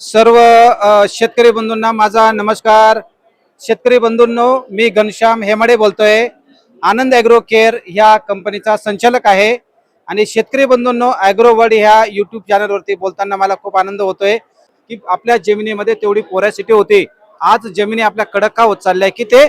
सर्व शेतकरी बंधूंना माझा नमस्कार. शेतकरी बंधूंनो मी घनश्याम हेमाडे बोलतोय. आनंद ॲग्रो केअर ह्या कंपनीचा संचालक आहे. आणि शेतकरी बंधूंनो ॲग्रो वर्ड ह्या यूट्यूब चॅनलवरती बोलताना मला खूप आनंद होतोय की आपल्या जमिनीमध्ये तेवढी पोरॅसिटी होती. आज जमिनी आपल्या कडक का होत चालल्या की ते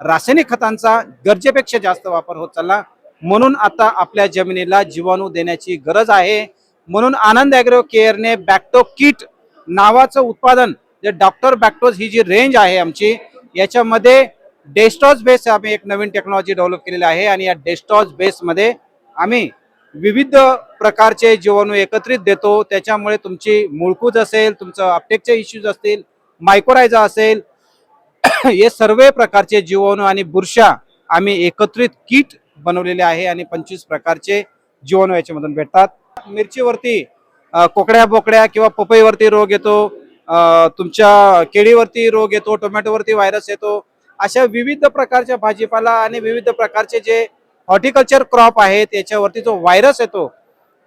रासायनिक खतांचा गरजेपेक्षा जास्त वापर होत चालला. म्हणून आता आपल्या जमिनीला जीवाणू देण्याची गरज आहे. म्हणून आनंद ॲग्रो केअरने बॅक्टो किट नावाचं उत्पादन जे डॉक्टर बॅक्टोज ही जी रेंज आहे आमची याच्यामध्ये डेस्टॉज बेस आम्ही एक नवीन टेक्नॉलॉजी डेव्हलप केलेली आहे आणि या डेस्टॉज बेसमध्ये आम्ही विविध प्रकारचे जीवाणू एकत्रित देतो. त्याच्यामुळे तुमची मुळकूज असेल तुमचं अपटेकचे इश्यूज असतील मायकोरायझा असेल हे सर्व प्रकारचे जीवाणू आणि बुरशा आम्ही एकत्रित किट बनवलेले आहे आणि पंचवीस प्रकारचे जीवाणू याच्यामधून भेटतात. मिरचीवरती कोकड्या बोकड्या किंवा पपईवरती रोग येतो तुमच्या केळीवरती रोग येतो टोमॅटोवरती व्हायरस येतो अशा विविध प्रकारच्या भाजीपाला आणि विविध प्रकारचे जे हॉर्टिकल्चर क्रॉप आहे त्याच्यावरती जो व्हायरस येतो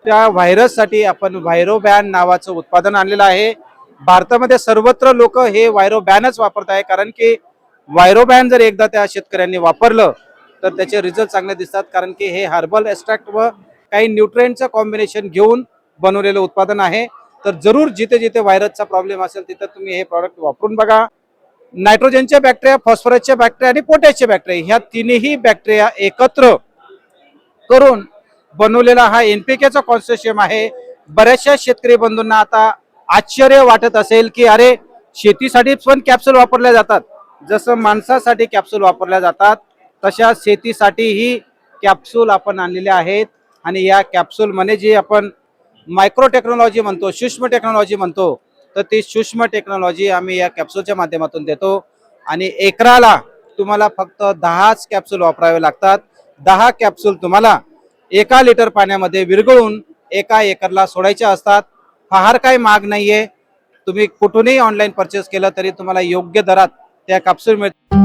त्या व्हायरससाठी आपण व्हायरो बॅन नावाचं उत्पादन आणलेलं आहे. भारतामध्ये सर्वत्र लोक हे व्हायरो बॅनच वापरत आहे कारण की व्हायरोबॅन जर एकदा त्या शेतकऱ्यांनी वापरलं तर त्याचे रिझल्ट चांगले दिसतात कारण की हे हर्बल एक्स्ट्रॅक्ट व काही न्यूट्रिएंटचं कॉम्बिनेशन घेऊन बनवलेलं उत्पादन आहे. तर जरूर जिथे जिथे व्हायरसचा प्रॉब्लेम असेल तिथे तुम्ही हे प्रॉडक्ट वापरून बघा. नायट्रोजनच्या बॅक्टेरिया फॉस्फरसच्या बॅक्टेरिया आणि पोटॅशच्या बॅक्टेरिया ह्या तिन्ही बॅक्टेरिया एकत्र करून बनवलेला हा एनपीकेचा कॉन्सोशियम आहे. बऱ्याचशा शेतकरी बंधूंना आता आश्चर्य वाटत असेल की अरे शेतीसाठी पण कॅप्सूल वापरल्या जातात. जसं माणसासाठी कॅप्सूल वापरल्या जातात तशा शेतीसाठीही कॅप्सूल आपण आणलेले आहेत. आणि या कॅप्सूलमध्ये जे आपण मायक्रो टेक्नॉलॉजी म्हणतो सूक्ष्म टेक्नॉलॉजी म्हणतो तर ती सूक्ष्म टेक्नॉलॉजी आम्ही या कॅप्सूलच्या माध्यमातून देतो. आणि एकराला तुम्हाला फक्त दहाच कॅप्सूल वापरावे लागतात. दहा कॅप्सूल तुम्हाला एका लिटर पाण्यामध्ये विरघळून एका एकरला सोडायच्या असतात. फार काही महाग नाहीये. तुम्ही कुठूनही ऑनलाईन परचेस केलं तरी तुम्हाला योग्य दरात त्या कॅप्सूल मिळतात.